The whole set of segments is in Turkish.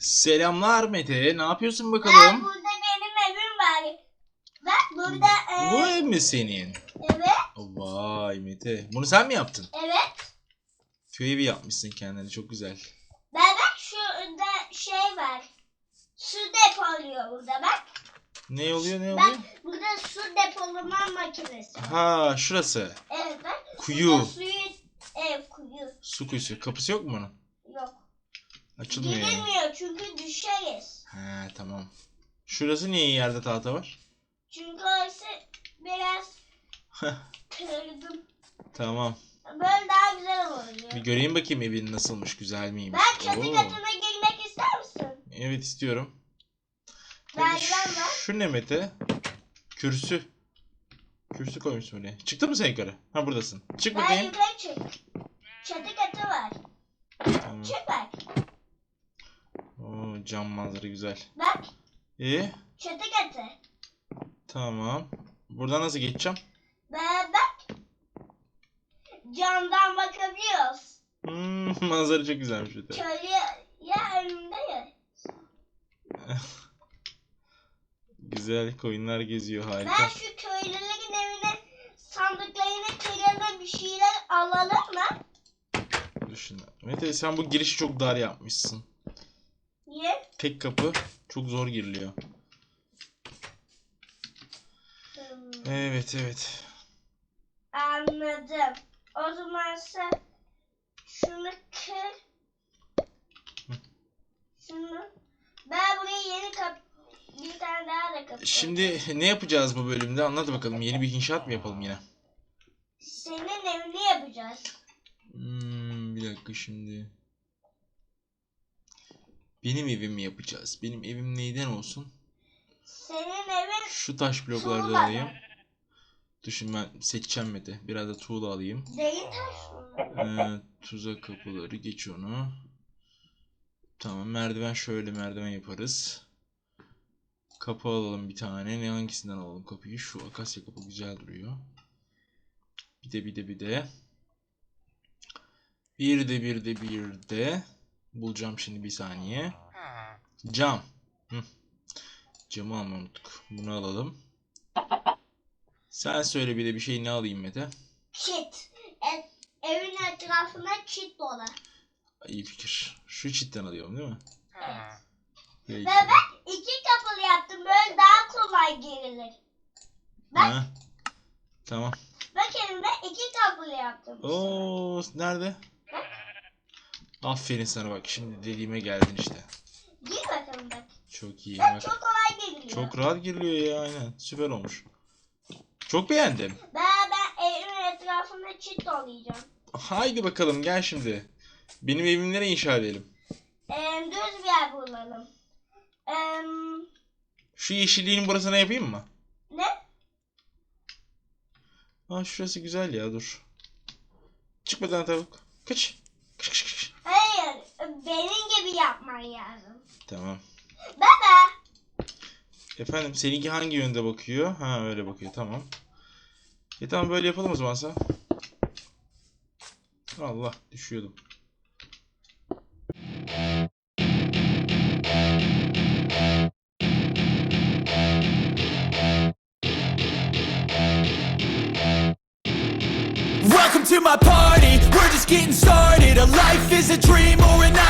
Selamlar Mete. Ne yapıyorsun Bak bakalım? burada benim evim var. Bak burada e, Bu ev mi senin? evet Vay Mete. Bunu sen mi yaptın? evet. Köy evi yapmışsın kendine. Çok güzel. Ben bak şurada şey var. Su depoluyor burada bak. Ne oluyor ne Bak oluyor? burada su depolama makinesi. Ha şurası. Evet bak. Kuyu. Suyu ev kuyu. Su kuyusu. Kapısı yok mu bunun? Açılmıyor yani. Girilmiyor çünkü düşeriz. Ha tamam. Şurası niye yerde tahta var? Çünkü orası biraz kırdım. tamam. Böyle daha güzel oluyor. Bir göreyim bakayım evin nasılmış. Güzel miymiş? Ben çatı Oo. katına girmek ister misin? Evet istiyorum. Merdiven var. Şu ne Mete? Kürsü. Kürsü koymuşsun oraya. Çıktın mı sen yukarı? Ha buradasın. Çık Ben bakayım. yukarı çık. Çatı katı var. Tamam. Çık bak. Oo, cam manzara güzel. Bak İyi. çatı katı. Tamam. Buradan nasıl geçeceğim? Ben bak. Camdan bakabiliyoruz. Hmm, manzara çok güzelmiş Mete. Köylü ya önünde ya. Güzel koyunlar geziyor Ben harika. şu köylülerin evine sandıklarını kıralım bir şeyler alalım mı? Düşün. Mete sen bu girişi çok dar yapmışsın. Tek kapı çok zor giriliyor. Hmm, Evet evet. anladım. O zaman sen şunu kır. Şunu. Ben buraya yeni kap bir tane daha da kapı. Şimdi ne yapacağız bu bölümde? Anlat bakalım. Yeni bir inşaat mı yapalım yine? Senin evini yapacağız. Hmm, bir dakika şimdi. Benim evimi yapacağız. Benim evim neyden olsun? Senin evin Şu taş bloklardan Tuğla. alayım. Düşün ben seçeceğim Mete. Biraz da tuğla alayım. değil taş mı? Ee, tuzak kapıları geç onu. Tamam merdiven şöyle merdiven yaparız. Kapı alalım bir tane. Ne hangisinden alalım kapıyı? Şu akasya kapı güzel duruyor. Bir de bir de bir de. Bir de bir de bir de. Bulacağım şimdi bir saniye. Cam. Hı. Camı almayı unuttuk. Bunu alalım. Sen söyle bir de bir şey ne alayım Mete? Çit. E, evin etrafına çit dola. İyi fikir. Şu çitten alıyorum değil mi? Peki. Ve ben iki kapılı yaptım. Böyle daha kolay girilir. Bak. Ha. Tamam. Bak elimde iki kapılı yaptım. Oo, nerede? Aferin sana bak. Şimdi dediğime geldin işte. Gir bakalım bak. Çok iyi. Bak Bak, çok kolay giriliyor. çok rahat giriliyor ya aynen. Süper olmuş. Çok beğendim. Ben, ben evimin etrafına çit dolayacağım. Haydi bakalım gel şimdi. Benim evimi nereye inşa edelim? Ee, düz bir yer bulalım. Ee, Şu yeşilliğin burasına yapayım mı? ne? Aa şurası güzel ya dur. Çık buradan tavuk. Kaç. Kış kış kış. Benim gibi yapman lazım. Tamam. Baba. Efendim seninki hangi yönde bakıyor? Ha öyle bakıyor tamam. E tamam böyle yapalım o zaman sen. Allah düşüyordum. Welcome to my party, we're just getting started A life is a dream or a nightmare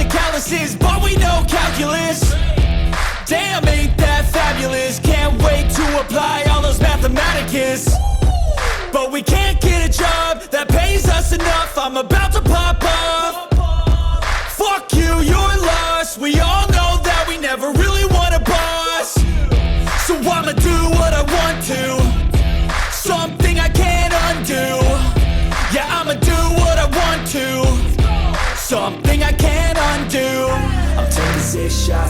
full of calluses, but we know calculus. Damn, ain't that fabulous? Can't wait to apply all those mathematicus. But we can't get a job that pays us enough. I'm about to pop off. Fuck you, you're lost. We all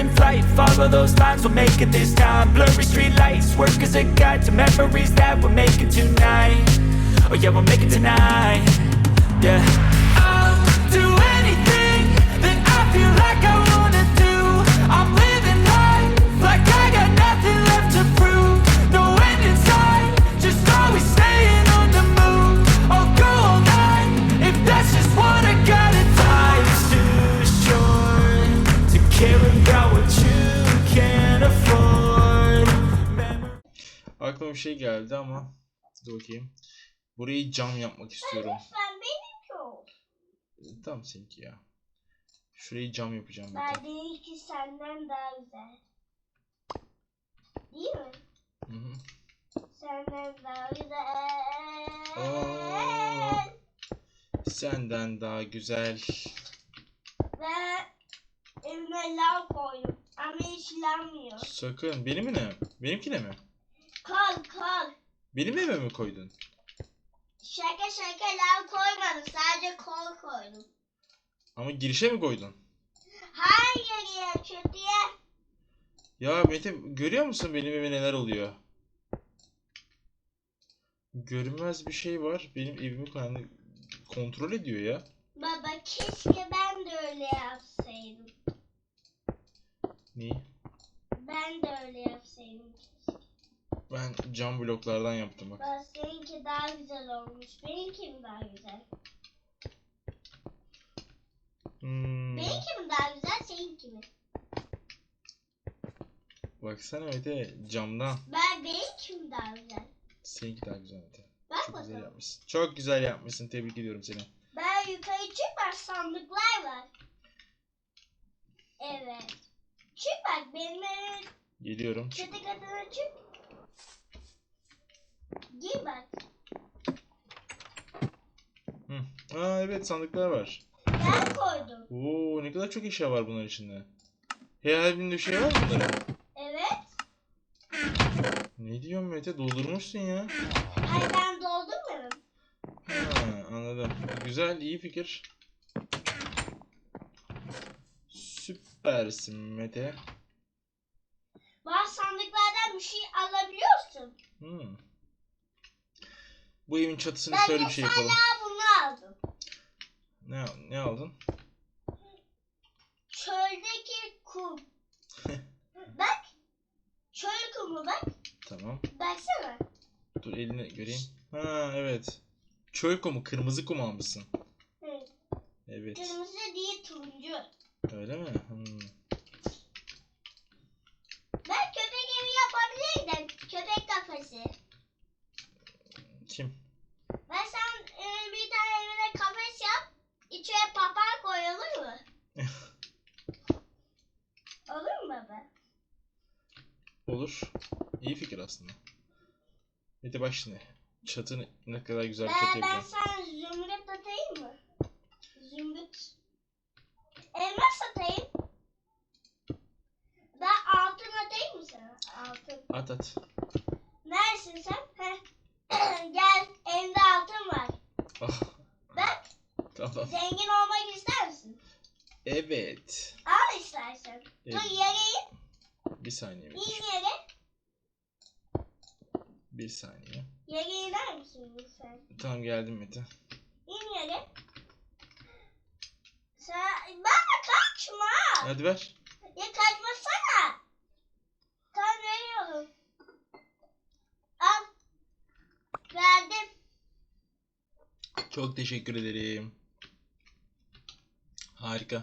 in flight. Follow those lines, we'll make it this time. Blurry street lights, work as a guide to memories that we're making tonight. Oh yeah, we'll make it tonight. Yeah. Aklıma bir şey geldi ama dur bakayım. Burayı cam yapmak istiyorum. Lütfen benimki ol. Tamam seninki ya. Şurayı cam yapacağım ben. Ben benimki senden daha güzel. Değil mi? Hı hı. Senden daha güzel. Aa. Senden daha güzel. Ve evime lav koydum. Ama hiç lanmıyor. Sakın. Benim ne? Benimkine mi? Benim eve mi koydun? Şaka şaka lav koymadım. Sadece kol koydum. Ama girişe mi koydun? Hayır ya kötüye. Ya Mete görüyor musun benim evime neler oluyor? Görünmez bir şey var. Benim evimi kontrol ediyor ya. Baba keşke ben de öyle yapsaydım. Neyi? Ben de öyle yapsaydım. Cam bloklardan yaptım bak. Bak seninki daha güzel olmuş. Benimki mi daha güzel? Hmm. Benimki mi daha güzel, seninki mi? Baksana Mete camdan. Ben benimki mi daha güzel? Seninki daha güzel Mete. Bak Çok güzel yapmışsın. Çok güzel yapmışsın. Tebrik ediyorum seni. Ben yukarı çık bak sandıklar var. Evet. Çık bak benim Geliyorum. çatı katına çık. Gir bak. Hı. Aa evet sandıklar var. Ben koydum. Oo ne kadar çok eşya var bunların içinde. Her birinde bir şey var mı? Evet. Ne diyorsun Mete? Doldurmuşsun ya. Hayır ben doldurmadım. Ha, anladım. Güzel, iyi fikir. Süpersin Mete. Bak sandıklardan bir şey alabiliyorsun. Hmm. Bu evin çatısını Ben şöyle bir şey yapalım. mesela bunu aldım. Ne, ne aldın? Çöldeki kum. bak. Çöl kumu bak. Tamam. Baksana. Dur elini göreyim. Ha evet. Çöl kumu, kırmızı kum almışsın. Hı. Evet. Kırmızı değil turuncu. Öyle mi? Hmm. Ben köpek evi yapabilirdim. Köpek kafesi. Kim? Ben sen e, bir tane evine kafes yap. İçine papağan koy olur mu? olur mu baba? Olur. İyi fikir aslında. Bak şimdi. Çatı ne kadar güzel bir Ben, çatı ben yapacağım. sana zümrüt atayım mı? Zümrüt. Elmas atayım. Ben altın atayım mı sana? Altın. At at. Neresin sen? Heh. Gel evde altın var. Ah, Bak tamam. Zengin olmak ister misin? Evet. Al istersen. Evet. Dur yere in. Bir saniye. İn Betüş. yere. Bir saniye. Yere iner misin lütfen? Tamam geldim Mete. İn yere. Sen baba kaçma. Hadi ver. Ya kaçmasana. Tamam veriyorum. Al. Verdim. Çok teşekkür ederim. Harika.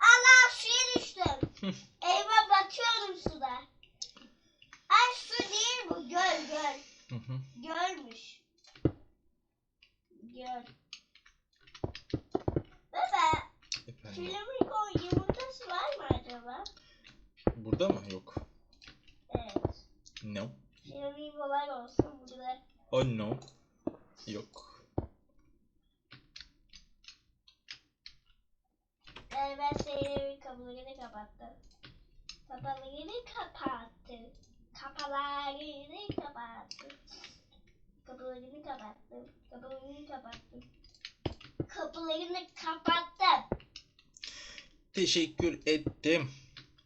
Allah suya düştüm. Eyvah batıyorum suda. Ay su değil bu göl göl. Hı hı. Gölmüş. Göl. Baba Efendim. flamingo yumurtası var mı acaba? Burada mı? Yok. Evet. No. Flamingolar olsun burada. Oh no. Teşekkür ettim.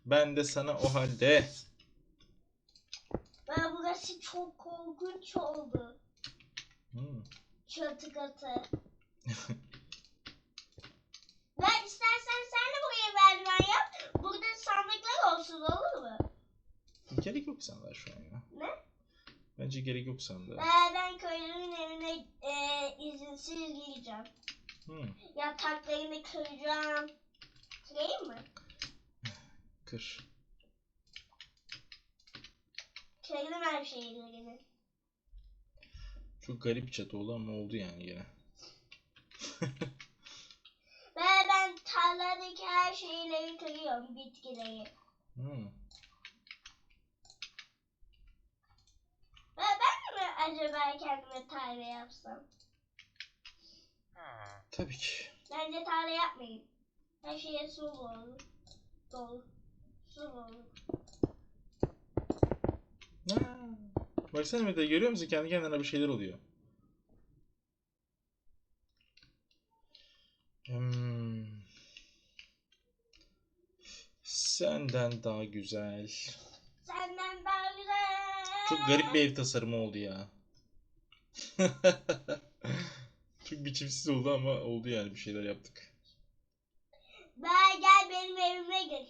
Ben de sana o halde. Ben burası çok korkunç oldu. Hmm. Çatı katı. ben istersen sen de buraya merdiven yap. Burada sandıklar olsun olur mu? Gerek yok sanda şu an ya. Ne? Bence gerek yok sanda. Ee, ben köylünün evine e, izinsiz gireceğim. Hmm. Yataklarını kıracağım. Kırayım mı? Kır. Kırdım her şeylerini. Çok garip çatı oldu ama oldu yani gene. Ve ben tarladaki her şeyleri kırıyorum. Bitkileri. Hmm. Ve ben mi acaba kendime tarla yapsam? Tabii ki. Bence tarla yapmayayım. Her şeye su olur. Dolu. Su olur. Ha. Baksana Mete görüyor musun? Kendi kendine bir şeyler oluyor. Hmm. Senden daha güzel. Senden daha güzel. Çok garip bir ev tasarımı oldu ya. Çok biçimsiz oldu ama oldu yani bir şeyler yaptık. Ben gel benim evime gel.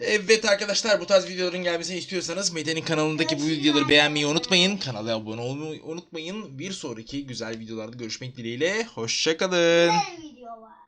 Evet arkadaşlar bu tarz videoların gelmesini istiyorsanız Mete'nin kanalındaki bu videoları beğenmeyi unutmayın. Kanala abone olmayı unutmayın. Bir sonraki güzel videolarda görüşmek dileğiyle. Hoşçakalın. Güzel video var.